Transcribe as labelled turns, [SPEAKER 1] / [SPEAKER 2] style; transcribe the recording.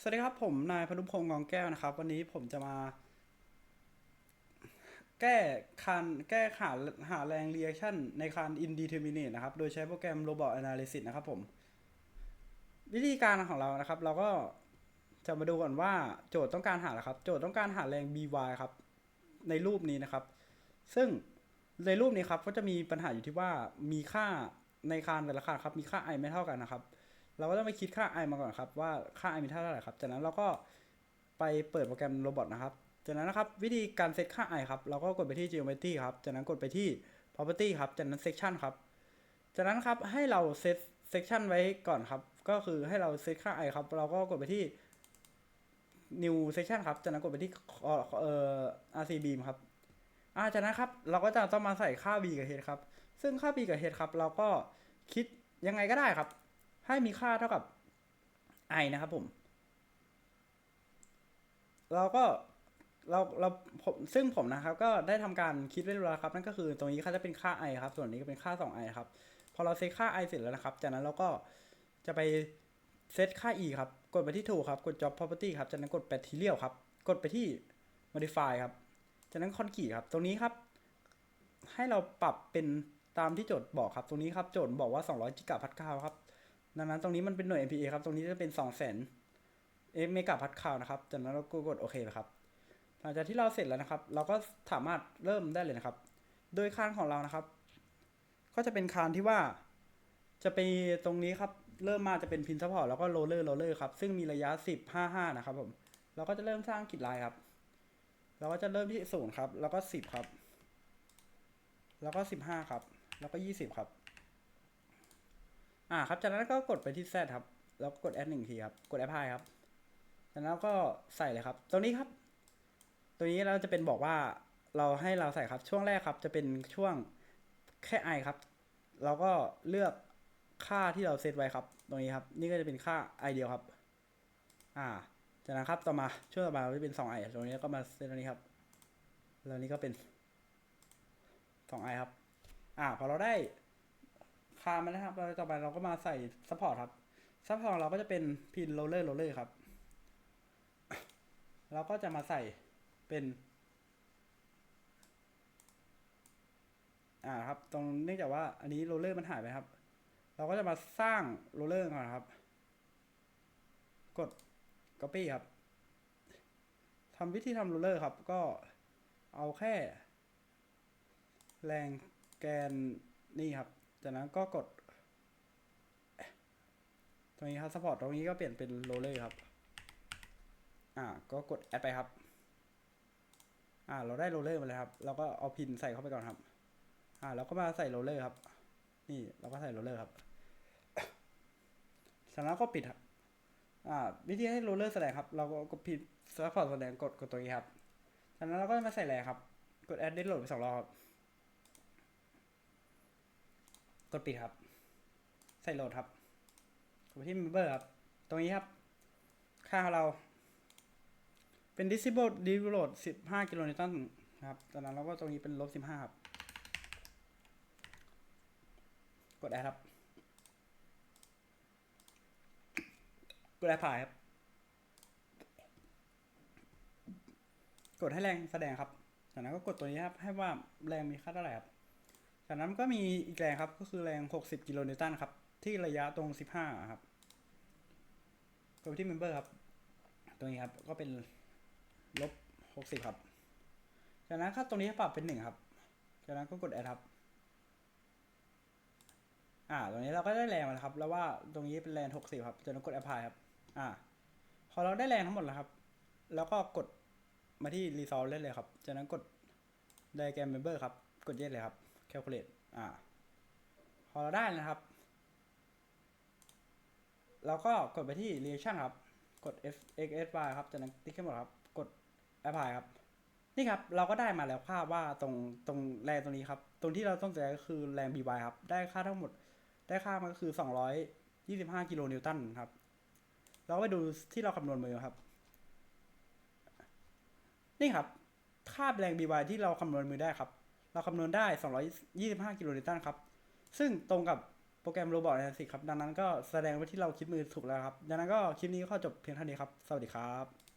[SPEAKER 1] สวัสดีครับ ผมนายพนุพงษ์กองแก้วนะครับ วันนี้ผมจะมา แก้คันแก้หาหาแรง reaction ในคัน indeterminate นะครับ โดยใช้โปรแกรม robot analysis นะครับผม วิธีการของเรานะครับ เราก็จะมาดูก่อนว่าโจทย์ต้องการหาอะไรครับ โจทย์ต้องการหาแรง by ครับ ในรูปนี้นะครับ ซึ่งในรูปนี้ครับก็จะมีปัญหาอยู่ที่ว่ามีค่าในคานแต่ละคานครับมีค่า i ไม่เท่ากันนะครับ เราก็ต้องไปคิดค่า i มาก่อนครับว่าค่า i มีเท่าไหร่ครับ จากนั้นเราก็ไปเปิดโปรแกรมโรบอทนะครับ จากนั้นนะครับวิธีการเซตค่า i ครับ เราก็กดไปที่ geometry ครับ จากนั้นกดไปที่ property ครับ จากนั้น section ครับ จากนั้นครับให้เราเซต section ไว้ก่อนครับ ก็คือให้เราเซตค่า i ครับ เราก็กดไปที่ new section ครับ จากนั้นกดไปที่เอ่อ rc beam ครับอาจากนั้นครับเราก็จะต้องมาใส่ค่า b กับ h ครับ ซึ่งค่า b กับ h ครับ เราก็คิดยังไงก็ได้ครับ ให้มีค่าเท่ากับ i นะครับผม เราก็เราเราผมซึ่งผมนะครับ ก็ได้ทำการคิดไว้แล้วครับ นั่นก็คือตรงนี้ค่าจะเป็นค่า i ครับ ส่วนนี้ก็เป็นค่า 2i ครับ พอเราเซตค่า i เสร็จแล้วนะครับ จากนั้นเราก็จะไปเซตค่า e ครับ กดไปที่ tool ครับ กด job property ครับ จากนั้นกด material ครับ กดไปที่ modify ครับ จากนั้นคอนกรีตครับ ตรงนี้ครับ ให้เราปรับเป็นตามที่โจทย์บอกครับ ตรงนี้ครับ โจทย์บอกว่า 200จิกะพัดคาวครับ ดังนั้นตรงนี้มันเป็นหน่วย MPa ครับ ตรงนี้จะเป็น2 0 0 0 0 0เมกะพัดคาวนะครับ จากนั้นเราก็กดโอเคครับ หลังจากที่เราเสร็จแล้วนะครับ เราก็สามารถเริ่มได้เลยนะครับ โดยคานของเรานะครับ ก็จะเป็นคานที่ว่า จะไปตรงนี้ครับ เริ่มมาจะเป็นพินซัพพอร์ตแล้วก็โรลเลอร์โรลเลอร์ครับ ซึ่งมีระยะ 10 5 5 นะครับผม เราก็จะเริ่มสร้างกิจลายครับ เราก็จะเริ่มที่ศูนย์ครับ แล้วก็สิบครับ แล้วก็สิบห้าครับ แล้วก็ยี่สิบครับ อ่าครับจากนั้นก็กดไปที่ Z ครับ แล้วก็กด add หนึ่งทีครับ กด apply ครับจากนั้นก็ใส่เลยครับ ตรงนี้ครับตัวนี้เราจะเป็นบอกว่าเราให้เราใส่ครับช่วงแรกครับ จะเป็นช่วงแค่ i ครับ เราก็เลือกค่าที่เราเซตไว้ครับ ตรงนี้ครับ นี่ก็จะเป็นค่า i เดียวครับ อ่าจากนั้นครับต่อมาช่วงต่อมาเราจะเป็นสองไอตรงนี้ก็มาเซตตรงนี้ครับแล้วนี้ก็เป็นสองไอครับ อ่าพอเราได้ คามาแล้วครับเราต่อไปเราก็มาใส่ซัพพอร์ตครับซัพพอร์ตเราก็จะเป็นพินโรลเลอร์โรลเลอร์ครับเราก็จะมาใส่เป็น อ่าครับ ตรงเนื่องจากว่าอันนี้โรลเลอร์มันหายไปครับ เราก็จะมาสร้างโรลเลอร์ก่อนครับ กด copy ครับทำวิธีทำโรลเลอร์ครับ ก็เอาแค่ แรงแกนนี่ครับ จากนั้นก็กด ตรงนี้ครับ support ตรงนี้ก็เปลี่ยนเป็นโรเลอร์ครับ อ่า ก็กด add ไปครับ อ่า เราได้โรเลอร์มาแล้วครับ เราก็เอาพินใส่เข้าไปก่อนครับ อ่า เราก็มาใส่โรเลอร์ครับ นี่เราก็ใส่โรเลอร์ครับจากนั้นก็ปิดครับ อ่า วิธีให้โรเลอร์แสดงครับ เราก็กดผิดซัพพอร์ตแสดงกดกดตรงนี้ครับจากนั้นเราก็มาใส่แรงครับ กด add ได้โหลดไปสองรอบครับ กดปิดครับ ใส่โหลดครับกดไปที่ member ครับ ตรงนี้ครับ ค่าของเรา เป็น disable deload 15 กิโลนิวตันครับจากนั้นเราก็ตรงนี้เป็นลบ 15 ครับ กด add ครับ กดแอปพลายครับ กดให้แรงแสดงครับจากนั้นก็กดตัวนี้ครับ ให้ว่าแรงมีค่าเท่าไหร่ครับ จากนั้นก็มีอีกแรงครับ ก็คือแรง 60 กิโลนิวตันครับ ที่ระยะตรง 15 ครับกดไปที่ member ครับ ตรงนี้ครับ ก็เป็นลบ 60 ครับ จากนั้นครับตรงนี้ปรับเป็น 1 ครับ จากนั้นก็กด add ครับ อ่า ตรงนี้เราก็ได้แรงมาแล้วครับ แล้วว่าตรงนี้เป็นแรง 60 ครับ จากนั้นกด apply ครับ อ่า พอเราได้แรงทั้งหมดแล้วครับ แล้วก็กดมาที่ resolve ได้เลยครับ จากนั้นกด diagram member ครับ กด yes เลยครับ calculate อ่าพอเราได้นะครับ เราก็กดไปที่ reaction ครับ กด f x s y ครับจากนั้นติ๊กขึ้นหมดครับ กด apply ครับ นี่ครับ เราก็ได้มาแล้วค่าว่าตรงตรงแรงตรงนี้ครับ ตรงที่เราต้องการก็คือแรง by ครับ ได้ค่าทั้งหมด ได้ค่ามันก็คือ 225 กิโลนิวตันครับ เราไปดูที่เราคำนวณมือครับ นี่ครับ ค่าแรง by ที่เราคำนวณมือได้ครับ เราคำนวณได้ 225 กิโลนิวตันครับ ซึ่งตรงกับโปรแกรมโรบอทแอนสิครับ ดังนั้นก็แสดงว่าที่เราคิดมือถูกแล้วครับ ดังนั้นก็คลิปนี้ก็จบเพียงเท่านี้ครับ สวัสดีครับ